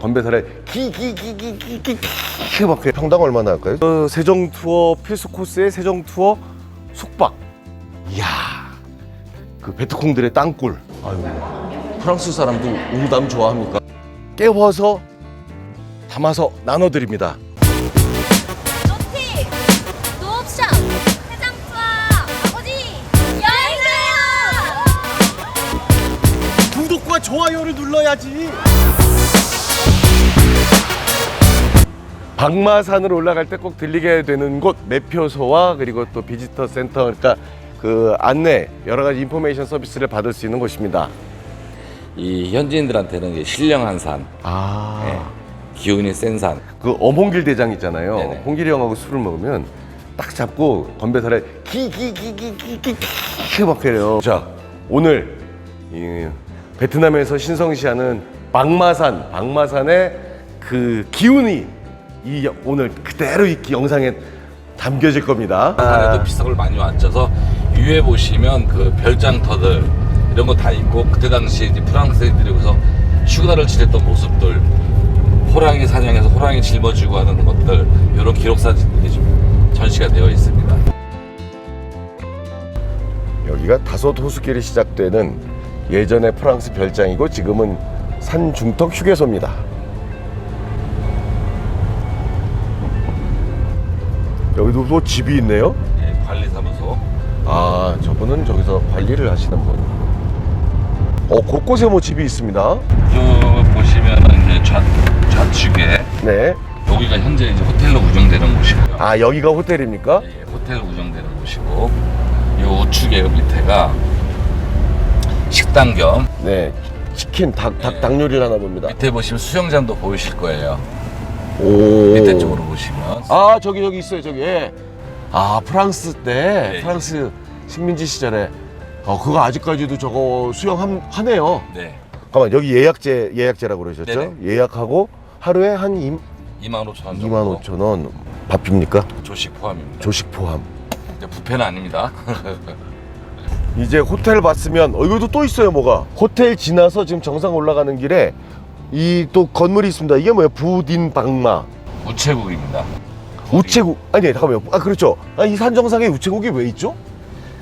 건배사를 기기기기기기기 막 해요. 평당 얼마나 할까요? 어, 세종 투어 필수 코스의 세종 투어 숙박. 이야, 그 베트콩들의 땅굴. 아유, 프랑스 사람도 웅담 좋아합니까? 깨워서 담아서 나눠드립니다. 노티 노옵션 해장 투어 아버지 여행 가요 구독과 좋아요를 눌러야지. 박마산으로 올라갈 때 꼭 들리게 되는 곳 매표소와 그리고 또 비지터 센터 그러니까 그 안내 여러 가지 인포메이션 서비스를 받을 수 있는 곳입니다. 이 현지인들한테는 이제 신령한 산, 아. 예, 기운이 센 산. 그 엄홍길 대장 있잖아요. 네네. 홍길이 형하고 술을 먹으면 딱 잡고 건배사를 기기기기기기 막 해요. 자 오늘 이 베트남에서 신성시하는 박마산, 박마산의 그 기운이 이 여- 오늘 그대로 이 영상에 담겨질 겁니다. 산에도 비석을 많이 앉아서 위에 보시면 그 별장터들 이런 거 다 있고 그때 당시 이제 프랑스 애들이 여기서 휴가를 지냈던 모습들 호랑이 사냥해서 호랑이 짊어지고 하는 것들 이런 기록 사진들이 좀 전시가 되어 있습니다. 여기가 다섯 호수길이 시작되는 예전의 프랑스 별장이고 지금은 산중턱 휴게소입니다. 여기도 또 집이 있네요. 예, 관리사무소. 아, 저분은 저기서 관리를 하시는 분. 어, 곳곳에 뭐 집이 있습니다. 쭉 보시면은 이제 좌, 좌측에 네. 여기가 현재 이제 호텔로 운영되는 곳이고요. 아, 여기가 호텔입니까? 예, 호텔 운영되는 곳이고 이 우측에 밑에가 식당 겸 네. 치킨, 닭, 닭, 닭 요리를 하나 봅니다. 밑에 보시면 수영장도 보이실 거예요. 오. 밑에 쪽으로 보시면 아, 저기, 저기 있어요, 저기. 예. 아, 프랑스 때, 네. 프랑스 식민지 시절에. 어, 그거 아직까지도 저거 수영 하네요. 네 잠깐만, 여기 예약제, 예약제라고 그러셨죠? 네네. 예약하고 하루에 한 2, 2만 5천 원 정도 2만 5천 원. 밥입니까? 조식 포함입니다. 조식 포함. 근데 부페는 아닙니다. 이제 호텔 봤으면 어 이것도 또 있어요 뭐가 호텔 지나서 지금 정상 올라가는 길에 이 또 건물이 있습니다. 이게 뭐예요? 부딘박마. 우체국입니다. 우체국. 아니 잠깐만요. 아 그렇죠. 아, 이 산 정상에 우체국이 왜 있죠?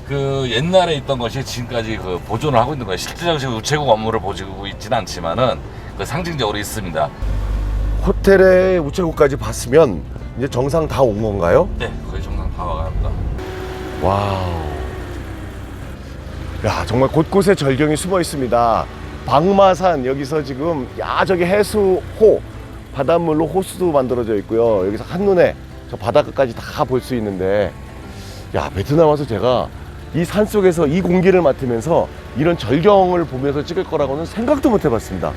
그 옛날에 있던 것이 지금까지 그 보존을 하고 있는 거예요. 실질적으로 우체국 업무를 보지고 있지는 않지만은 그 상징적으로 있습니다. 호텔에 우체국까지 봤으면 이제 정상 다 온 건가요? 네, 거의 정상 다 와갑니다. 와우. 야 정말 곳곳에 절경이 숨어 있습니다 박마산 여기서 지금 야 저기 해수호 바닷물로 호수도 만들어져 있고요 여기서 한눈에 저 바닷가까지 다 볼 수 있는데 야 베트남 와서 제가 이 산 속에서 이 공기를 맡으면서 이런 절경을 보면서 찍을 거라고는 생각도 못 해봤습니다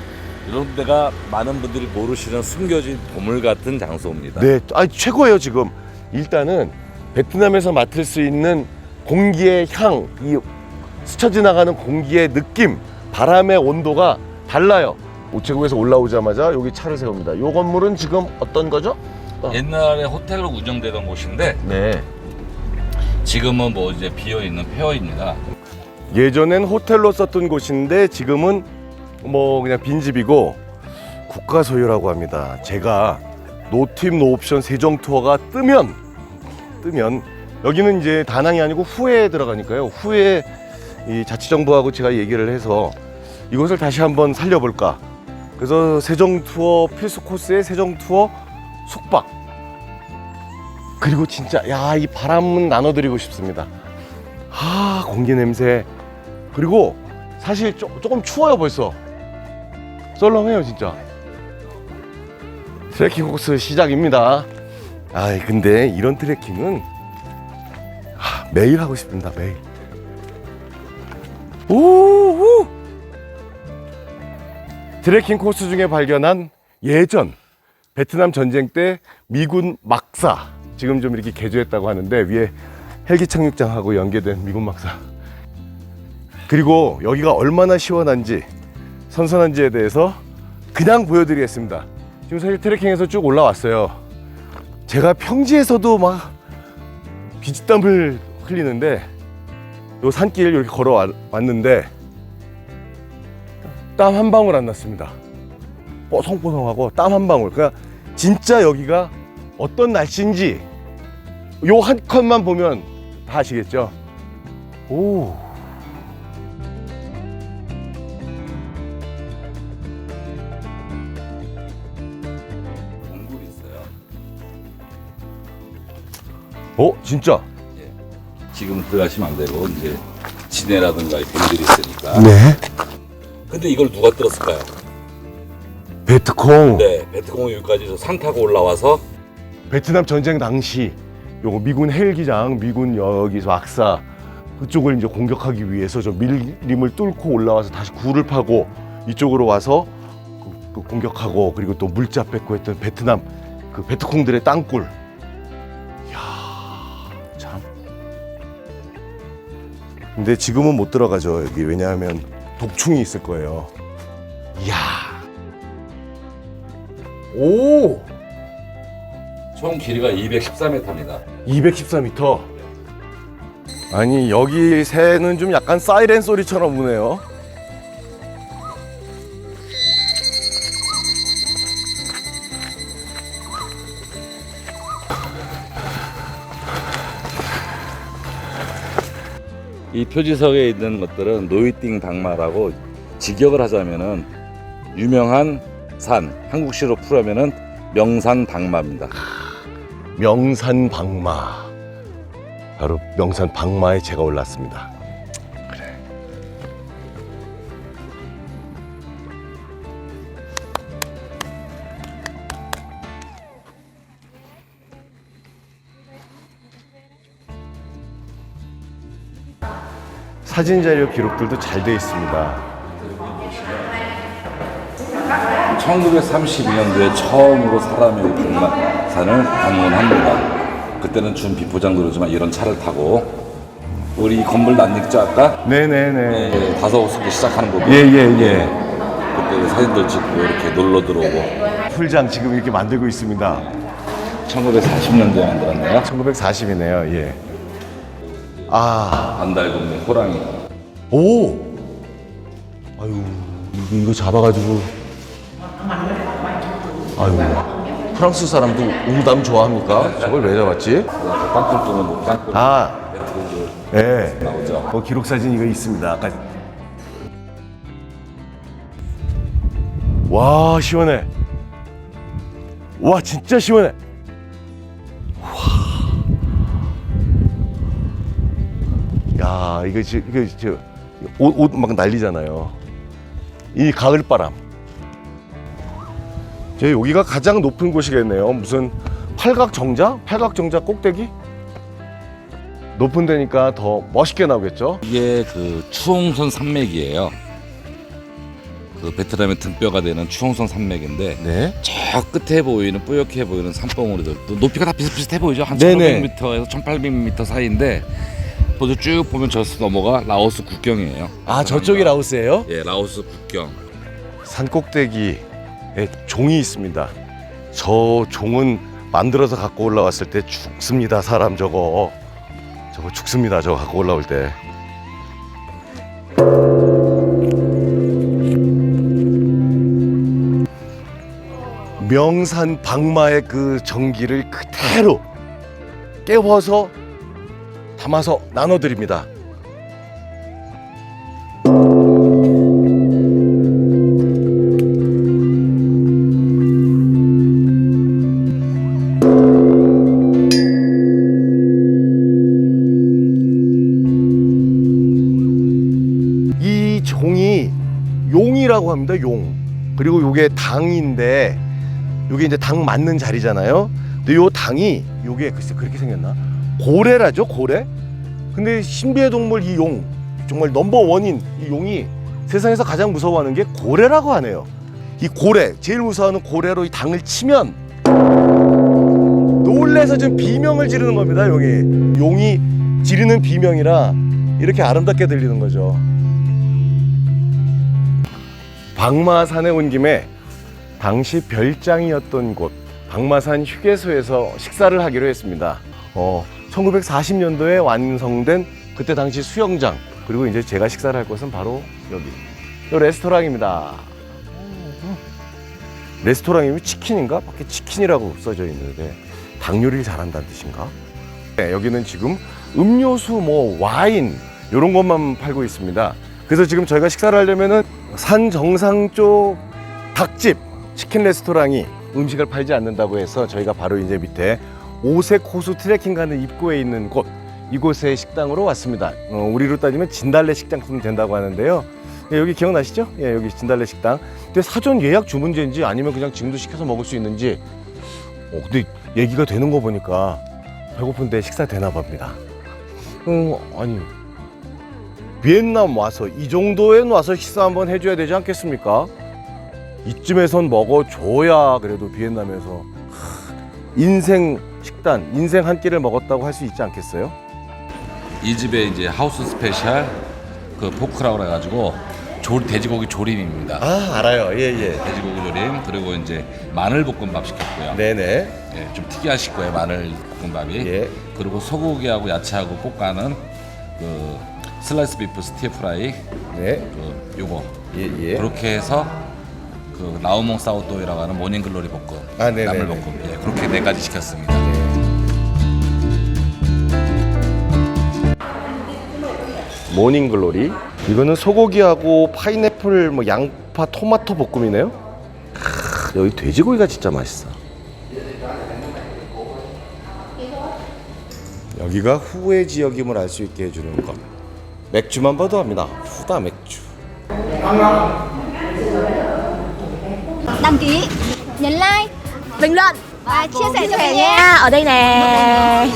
이런 데가 많은 분들이 모르시는 숨겨진 보물 같은 장소입니다. 네, 아 최고예요 지금. 일단은 베트남에서 맡을 수 있는 공기의 향, 이 스쳐 지나가는 공기의 느낌, 바람의 온도가 달라요. 우체국에서 올라오자마자 여기 차를 세웁니다. 요 건물은 지금 어떤 거죠? 옛날에 호텔로 운영되던 곳인데 네. 지금은 뭐 이제 비어 있는 폐허입니다. 예전엔 호텔로 썼던 곳인데 지금은 뭐 그냥 빈집이고 국가 소유라고 합니다. 제가 노팀 노옵션 세종 투어가 뜨면 뜨면 여기는 이제 다낭이 아니고 후에 들어가니까요. 후에 이 자치정부하고 제가 얘기를 해서 이곳을 다시 한번 살려볼까. 그래서 세종 투어 필수 코스의 세종 투어 숙박. 그리고 진짜 야 이 바람은 나눠드리고 싶습니다. 아 공기 냄새 그리고 사실 조, 조금 추워요 벌써 썰렁해요 진짜 트레킹 코스 시작입니다 아 근데 이런 트레킹은 아, 매일 하고 싶습니다 매일 우 트레킹 코스 중에 발견한 예전 베트남 전쟁 때 미군 막사. 지금 좀 이렇게 개조했다고 하는데 위에 헬기 착륙장하고 연계된 미군 막사. 그리고 여기가 얼마나 시원한지 선선한지에 대해서 그냥 보여드리겠습니다. 지금 사실 트레킹에서 쭉 올라왔어요. 제가 평지에서도 막 비지땀을 흘리는데 요 산길 이렇게 걸어왔는데 땀 한 방울 안 났습니다 뽀송뽀송하고 땀 한 방울. 그러니까 진짜 여기가 어떤 날씨인지 요 한 컷만 보면 다 아시겠죠? 오. 동굴이 있어요. 어, 진짜? 지금 들어가시면 안 되고 이제 지네라든가 이 뱀들이 있으니까. 네. 근데 이걸 누가 뜯었을까요? 베트콩. 네, 베트콩 여기까지 저산 타고 올라와서 베트남 전쟁 당시 요거 미군 헬기장, 미군 여기서 악사 그쪽을 이제 공격하기 위해서 저 밀림을 뚫고 올라와서 다시 굴을 파고 이쪽으로 와서 그- 그 공격하고 그리고 또 물자 뺏고 했던 베트남 그 베트콩들의 땅굴. 이야, 참. 근데 지금은 못 들어가죠 여기 왜냐하면 독충이 있을 거예요. 이야. 오. 총 길이가 214m입니다. 214m. 아니 여기 새는 좀 약간 사이렌 소리처럼 우네요. 이 표지석에 있는 것들은 노이띵 당마라고 직역을 하자면은 유명한 산 한국시로 풀으면은 명산 당마입니다. 명산 박마. 바로 명산 박마에 제가 올랐습니다. 사진 자료 기록들도 잘 돼 있습니다. 1932년도에 처음으로 사람이 백마산을 방문합니다. 그때는 준 비포장도로지만 이런 차를 타고 우리 건물 낯익죠 아까 네네네. 네, 다섯 호수기 시작하는 부분 예예 예. 그때 사진들 찍고 이렇게 놀러 들어오고 풀장 지금 이렇게 만들고 있습니다. 1940년도에 만들었네요. 1940이네요. 예. 아, 안달곰의 호랑이 오. 아유, 이거, 이거 잡아가지고. 아유, 프랑스 사람도 우담 좋아합니까? 저걸 왜 잡았지? 땅굴 거 땅굴 아, 예. 나오죠. 어, 기록 사진 이거 있습니다. 아까. 와, 시원해. 와, 진짜 시원해. 야, 이거 지 이거 저옷옷 막 난리잖아요. 이 가을 바람. 제 여기가 가장 높은 곳이겠네요. 무슨 팔각 정자? 팔각 정자 꼭대기? 높은 데니까 더 멋있게 나오겠죠? 이게 그 추홍선 산맥이에요. 그 베트남의 등뼈가 되는 추홍선 산맥인데 네. 저 끝에 보이는 뿌옇게 보이는 산봉우리들 또 높이가 다 비슷비슷해 보이죠 한 네네. 1500m에서 1800m 사이인데 보도 쭉 보면 저스 넘어가 라오스 국경이에요. 아 저쪽이 라오스예요? 예, 라오스 국경. 산 꼭대기에 종이 있습니다. 저 종은 만들어서 갖고 올라왔을 때 죽습니다. 사람 저거 저거 죽습니다. 저거 갖고 올라올 때. 명산 박마의 그 전기를 그대로 깨워서 담아서 나눠드립니다. 이 종이 용이라고 합니다. 용. 그리고 요게 당인데 요게 이제 당 맞는 자리잖아요. 근데 요 당이 요게 글쎄 그렇게 생겼나? 고래라죠, 고래. 근데 신비의 동물 이 용, 정말 넘버 원인 이 용이 세상에서 가장 무서워하는 게 고래라고 하네요. 이 고래, 제일 무서워하는 고래로 이 당을 치면 놀래서 지금 비명을 지르는 겁니다, 용이. 용이 지르는 비명이라 이렇게 아름답게 들리는 거죠. 박마산에 온 김에 당시 별장이었던 곳 박마산 휴게소에서 식사를 하기로 했습니다. 어, 1940년도에 완성된 그때 당시 수영장 그리고 이제 제가 식사를 할 곳은 바로 여기 이 레스토랑입니다. 레스토랑 이름이 치킨인가? 밖에 치킨이라고 써져 있는데 닭 요리를 잘한다는 뜻인가? 네, 여기는 지금 음료수 뭐 와인 이런 것만 팔고 있습니다. 그래서 지금 저희가 식사를 하려면은 산 정상 쪽 닭집 치킨 레스토랑이 음식을 팔지 않는다고 해서 저희가 바로 이제 밑에 오색 호수 트레킹 가는 입구에 있는 곳 이곳의 식당으로 왔습니다. 어, 우리로 따지면 진달래 식당 쓰면 된다고 하는데요. 예, 여기 기억나시죠? 예, 여기 진달래 식당. 근데 사전 예약 주문제인지 아니면 그냥 지금도 시켜서 먹을 수 있는지. 어, 근데 얘기가 되는 거 보니까 배고픈데 식사 되나 봅니다. 음, 아니 비엔남 와서 이 정도엔 와서 식사 한번 해줘야 되지 않겠습니까? 이쯤에선 먹어줘야 그래도 비엔남에서 하, 인생 식단, 인생 한 끼를 먹었다고 할 수 있지 않겠어요? 이 집에 이제 하우스 스페셜 그 포크라고 그래가지고 조, 돼지고기 조림입니다. 아 알아요, 예예. 돼지고기 조림 그리고 이제 마늘 볶음밥 시켰고요. 네네. 예, 좀 특이하실 거예요 마늘 볶음밥이. 예. 그리고 소고기하고 야채하고 볶아는 그 슬라이스 비프 스티어 프라이 네. 그 요거 예예. 그렇게 해서 그 라우몽 사우도이라고 하는 모닝글로리 볶음, 아, 네네네. 나물 볶음, 예, 그렇게 네 가지 시켰습니다. 모닝글로리. 이거는 소고기하고 파인애플, 뭐 양파, 토마토 볶음이네요. 크, 여기 돼지고기가 진짜 맛있어. 여기가 후회 지역임을 알 수 있게 해주는 것. 맥주만 봐도 합니다. 후다 맥주. Đăng ký, nhấn like, bình luận và chia sẻ cho mình nha. Ở đây nè.